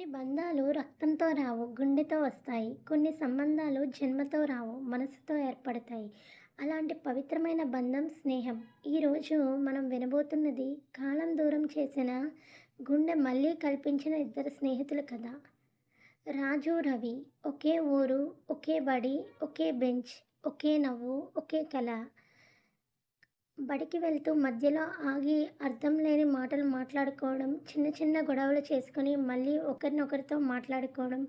కొన్ని బంధాలు రక్తంతో రావు గుండెతో వస్తాయి. కొన్ని సంబంధాలు జన్మతో రావు మనసుతో ఏర్పడతాయి. అలాంటి పవిత్రమైన బంధం స్నేహం. ఈరోజు మనం వినబోతున్నది కాలం దూరం చేసిన గుండె మళ్ళీ కల్పించిన ఇద్దరు స్నేహితుల కథ. రాజు రవి ఒకే ఊరు ఒకే బడి ఒకే బెంచ్ ఒకే నవ్వు ఒకే కళ బడికి వెళ్తూ మధ్యలో ఆగి అర్థం లేని మాటలు మాట్లాడుకోవడం చిన్న చిన్న గొడవలు చేసుకొని మళ్ళీ ఒకరినొకరితో మాట్లాడుకోవడం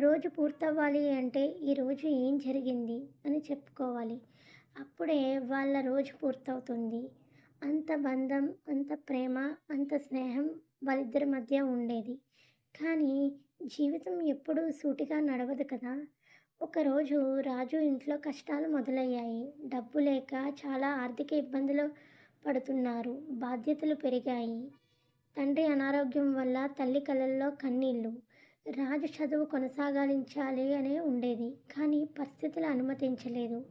రోజు పూర్తవ్వాలి అంటే ఈరోజు ఏం జరిగింది అని చెప్పుకోవాలి. అప్పుడే వాళ్ళ రోజు పూర్తవుతుంది. అంత బంధం అంత ప్రేమ అంత స్నేహం వాళ్ళిద్దరి మధ్య ఉండేది. కానీ జీవితం ఎప్పుడూ సూటిగా నడవదు కదా. ఒకరోజు రాజు ఇంట్లో కష్టాలు మొదలయ్యాయి. డబ్బు లేక చాలా ఆర్థిక ఇబ్బందులు పడుతున్నారు. బాధ్యతలు పెరిగాయి. తండ్రి అనారోగ్యం వల్ల తల్లి కళ్ళల్లో కన్నీళ్ళు. రాజు చదువు కొనసాగించాలి అనే ఉండేది. కానీ పరిస్థితులు అనుమతించలేదు.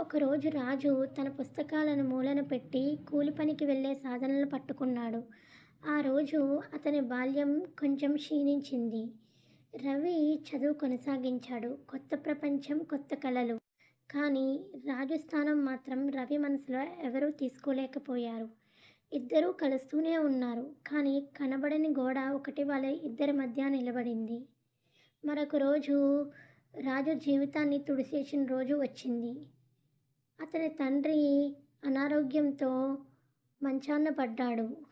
ఒకరోజు రాజు తన పుస్తకాలను మూలన పెట్టి కూలి పనికి వెళ్ళే సాధనలు పట్టుకున్నాడు. ఆ రోజు అతని బాల్యం కొంచెం క్షీణించింది. రవి చదువు కొనసాగించాడు. కొత్త ప్రపంచం కొత్త కళలు. కానీ రాజు స్థానం మాత్రం రవి మనసులో ఎవరూ తీసుకోలేకపోయారు. ఇద్దరూ కలుస్తూనే ఉన్నారు. కానీ కనబడని గోడ ఒకటి వాళ్ళ ఇద్దరి మధ్య నిలబడింది. మరొక రోజు రాజు జీవితాన్ని తుడిచేసిన రోజు వచ్చింది. అతని తండ్రి అనారోగ్యంతో మంచాన్న పడ్డాడు.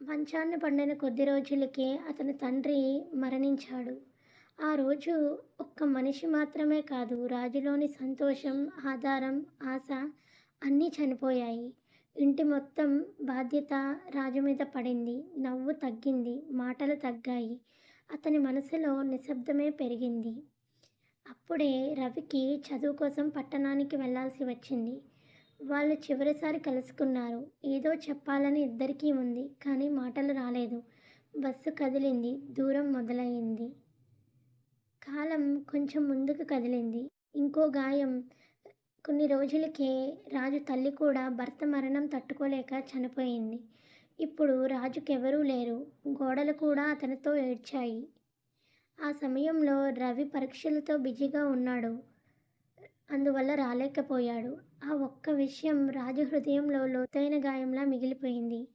మంచాన్ని పండిన కొద్ది రోజులకే అతని తండ్రి మరణించాడు. ఆ రోజు ఒక్క మనిషి మాత్రమే కాదు రాజులోని సంతోషం ఆధారం ఆశ అన్నీ చనిపోయాయి. ఇంటి మొత్తం బాధ్యత రాజు మీద పడింది. నవ్వు తగ్గింది. మాటలు తగ్గాయి. అతని మనసులో నిశ్శబ్దమే పెరిగింది. అప్పుడే రవికి చదువు కోసం పట్టణానికి వెళ్ళాల్సి వచ్చింది. వాళ్ళు చివరిసారి కలుసుకున్నారు. ఏదో చెప్పాలని ఇద్దరికీ ఉంది కానీ మాటలు రాలేదు. బస్సు కదిలింది దూరం మొదలైంది. కాలం కొంచెం ముందుకు కదిలింది. ఇంకో గాయం. కొన్ని రోజులకే రాజు తల్లి కూడా భర్త మరణం తట్టుకోలేక చనిపోయింది. ఇప్పుడు రాజుకెవరూ లేరు. గోడలు కూడా అతనితో ఏడ్చాయి. ఆ సమయంలో రవి పరీక్షలతో బిజీగా ఉన్నాడు. అందువల్ల రాలేకపోయాడు. ఆ ఒక్క విషయం రాజు హృదయంలో లోతైన గాయంలా మిగిలిపోయింది.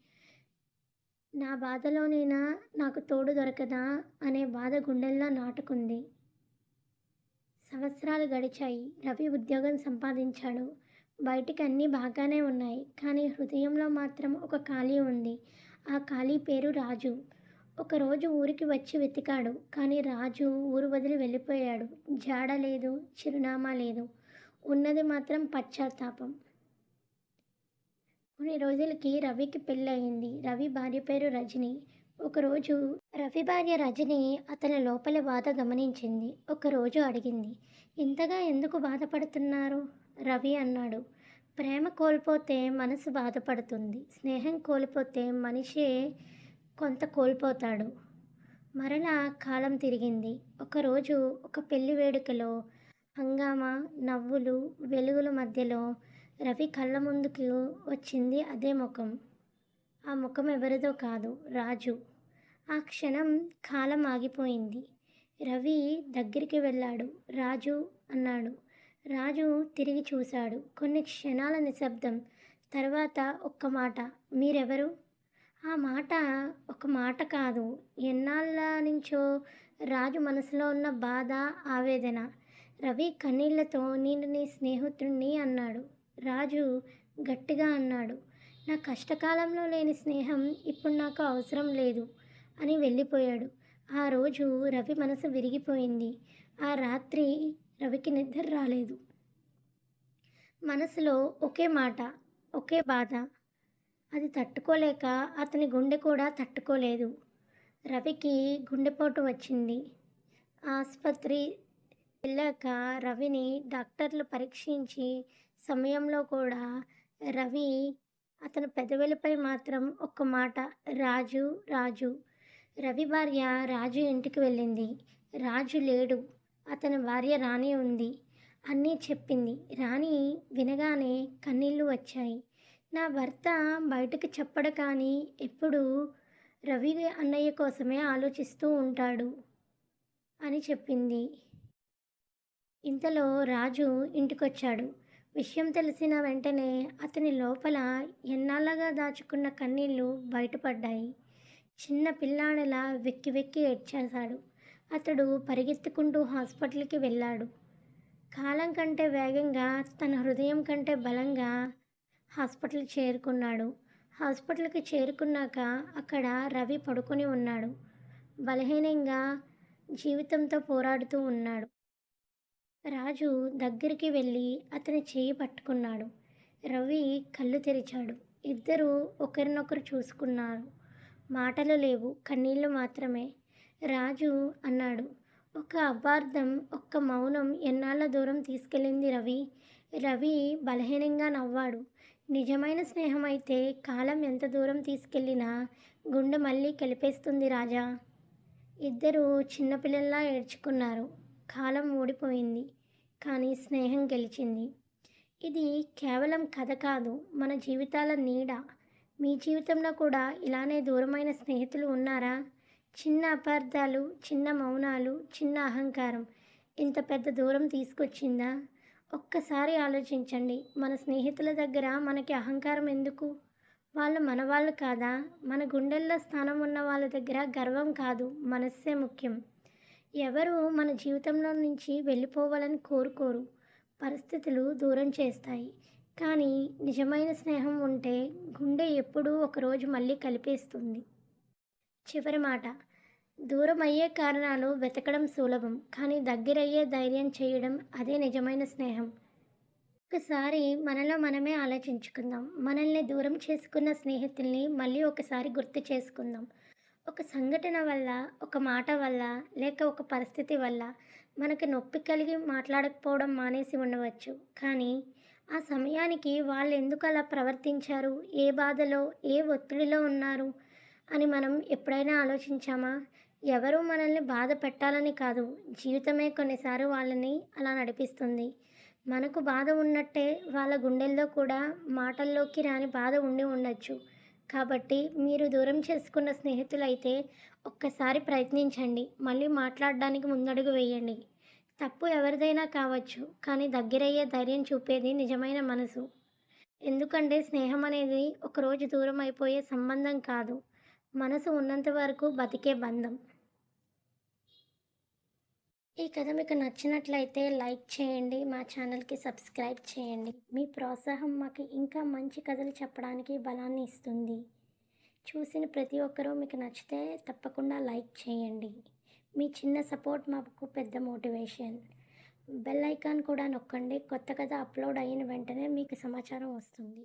నా బాధలోనైనా నాకు తోడు దొరకదా అనే బాధ గుండెల్లో నాటుకుంది. సంవత్సరాలు గడిచాయి. రవి ఉద్యోగం సంపాదించాడు. బయటికి అన్నీ బాగానే ఉన్నాయి. కానీ హృదయంలో మాత్రం ఒక ఖాళీ ఉంది. ఆ ఖాళీ పేరు రాజు. ఒకరోజు ఊరికి వచ్చి వెతికాడు. కానీ రాజు ఊరు వదిలి వెళ్ళిపోయాడు. జాడ లేదు చిరునామా లేదు. ఉన్నది మాత్రం పశ్చాత్తాపం. కొన్ని రోజులకి రవికి పెళ్ళయింది. రవి భార్య పేరు రజని. ఒకరోజు రవి భార్య రజని అతని లోపలి బాధ గమనించింది. ఒకరోజు అడిగింది ఇంతగా ఎందుకు బాధపడుతున్నారు? రవి అన్నాడు ప్రేమ కోల్పోతే మనసు బాధపడుతుంది. స్నేహం కోల్పోతే మనిషే కొంత కోల్పోతాడు. మరలా కాలం తిరిగింది. ఒకరోజు ఒక పెళ్ళి వేడుకలో హంగామా నవ్వులు వెలుగుల మధ్యలో రవి కళ్ళ ముందుకు వచ్చింది అదే ముఖం. ఆ ముఖం ఎవరిదో కాదు రాజు. ఆ క్షణం కాలం ఆగిపోయింది. రవి దగ్గరికి వెళ్ళాడు. రాజు అన్నాడు. రాజు తిరిగి చూశాడు. కొన్ని క్షణాల నిశ్శబ్దం. తర్వాత ఒక్క మాట. మీరెవరు? ఆ మాట ఒక మాట కాదు. ఎన్నాళ్ళ నుంచో రాజు మనసులో ఉన్న బాధ ఆవేదన రవి కన్నీళ్ళతో నేను నీ స్నేహితుడిని అన్నాడు. రాజు గట్టిగా అన్నాడు. నా కష్టకాలంలో లేని స్నేహం ఇప్పుడు నాకు అవసరం లేదు అని వెళ్ళిపోయాడు. ఆ రోజు రవి మనసు విరిగిపోయింది. ఆ రాత్రి రవికి నిద్ర రాలేదు. మనసులో ఒకే మాట ఒకే బాధ. అది తట్టుకోలేక అతని గుండె కూడా తట్టుకోలేదు. రవికి గుండెపోటు వచ్చింది. ఆసుపత్రి వెళ్ళాక రవిని డాక్టర్లు పరీక్షించి సమయంలో కూడా రవి అతని పెదవులపై మాత్రం ఒక్క మాట రాజు రాజు. రవి భార్య రాజు ఇంటికి వెళ్ళింది. రాజు లేడు. అతని భార్య రాణి ఉంది. అన్నీ చెప్పింది. రాణి వినగానే కన్నీళ్ళు వచ్చాయి. నా భర్త బయటకు చెప్పడు కానీ ఎప్పుడు రవి అన్నయ్య కోసమే ఆలోచిస్తూ ఉంటాడు అని చెప్పింది. ఇంతలో రాజు ఇంటికొచ్చాడు. విషయం తెలిసిన వెంటనే అతని లోపల ఎన్నాళ్ళగా దాచుకున్న కన్నీళ్ళు బయటపడ్డాయి. చిన్న పిల్లాడిలా వెక్కి వెక్కి ఏడ్చేశాడు. అతడు పరిగెత్తుకుంటూ హాస్పిటల్కి వెళ్ళాడు. కాలం కంటే వేగంగా తన హృదయం కంటే బలంగా హాస్పిటల్కి చేరుకున్నాడు. హాస్పిటల్కి చేరుకున్నాక అక్కడ రవి పడుకొని ఉన్నాడు. బలహీనంగా జీవితంతో పోరాడుతూ ఉన్నాడు. రాజు దగ్గరికి వెళ్ళి అతని చేయి పట్టుకున్నాడు. రవి కళ్ళు తెరిచాడు. ఇద్దరూ ఒకరినొకరు చూసుకున్నారు. మాటలు లేవు కన్నీళ్ళు మాత్రమే. రాజు అన్నాడు. ఒక అపార్థం ఒక్క మౌనం ఎన్నాళ్ళ దూరం తీసుకెళ్ళింది రవి. రవి బలహీనంగా నవ్వాడు. నిజమైన స్నేహం అయితే కాలం ఎంత దూరం తీసుకెళ్ళినా గుండె మళ్ళీ కలిపేస్తుంది రాజా. ఇద్దరు చిన్నపిల్లల్లా ఏడ్చుకున్నారు. కాలం ఓడిపోయింది కానీ స్నేహం గెలిచింది. ఇది కేవలం కథ కాదు మన జీవితాల నీడ. మీ జీవితంలో కూడా ఇలానే దూరమైన స్నేహితులు ఉన్నారా? చిన్న అపార్థాలు చిన్న మౌనాలు చిన్న అహంకారం. ఇంత పెద్ద దూరం తీసుకొచ్చిందా? ఒక్కసారి ఆలోచించండి మన స్నేహితుల దగ్గర మనకి అహంకారం ఎందుకు? వాళ్ళు మన వాళ్ళు కాదా? మన గుండెల్లో స్థానం ఉన్న వాళ్ళ దగ్గర గర్వం కాదు మనస్సే ముఖ్యం. ఎవరు మన జీవితంలో నుంచి వెళ్ళిపోవాలని కోరుకోరు. పరిస్థితులు దూరం చేస్తాయి. కానీ నిజమైన స్నేహం ఉంటే గుండె ఎప్పుడూ ఒకరోజు మళ్ళీ కలిపేస్తుంది. చివరి మాట. దూరం అయ్యే కారణాలు వెతకడం సులభం కానీ దగ్గరయ్యే ధైర్యం చేయడం అదే నిజమైన స్నేహం. ఒకసారి మనలో మనమే ఆలోచించుకుందాం. మనల్ని దూరం చేసుకున్న స్నేహితుల్ని మళ్ళీ ఒకసారి గుర్తు చేసుకుందాం. ఒక సంఘటన వల్ల ఒక మాట వల్ల లేక ఒక పరిస్థితి వల్ల మనకు నొప్పి కలిగి మాట్లాడకపోవడం మానేసి ఉండవచ్చు. కానీ ఆ సమయానికి వాళ్ళు ఎందుకు అలా ప్రవర్తించారు? ఏ బాధలో ఏ ఒత్తిడిలో ఉన్నారు? అని మనం ఎప్పుడైనా ఆలోచించామా? ఎవరు మనల్ని బాధ పెట్టాలని కాదు. జీవితమే కొన్నిసార్లు వాళ్ళని అలా నడిపిస్తుంది. మనకు బాధ ఉన్నట్టే వాళ్ళ గుండెల్లో కూడా మాటల్లోకి రాని బాధ ఉండి ఉండొచ్చు. కాబట్టి మీరు దూరం చేసుకున్న స్నేహితులైతే ఒక్కసారి ప్రయత్నించండి. మళ్ళీ మాట్లాడడానికి ముందడుగు వేయండి. తప్పు ఎవరిదైనా కావచ్చు కానీ దగ్గరయ్యే ధైర్యం చూపేది నిజమైన మనసు. ఎందుకంటే స్నేహం అనేది ఒకరోజు దూరం అయిపోయే సంబంధం కాదు. మనసు ఉన్నంత వరకు బతికే బంధం. ఈ కథ మీకు నచ్చినట్లయితే లైక్ చేయండి మా ఛానల్కి సబ్స్క్రైబ్ చేయండి. మీ ప్రోత్సాహం మాకు ఇంకా మంచి కథలు చెప్పడానికి బలాన్ని ఇస్తుంది. చూసిన ప్రతి ఒక్కరూ మీకు నచ్చితే తప్పకుండా లైక్ చేయండి. మీ చిన్న సపోర్ట్ మాకు పెద్ద మోటివేషన్. బెల్ ఐకాన్ కూడా నొక్కండి. కొత్త కథ అప్లోడ్ అయిన వెంటనే మీకు సమాచారం వస్తుంది.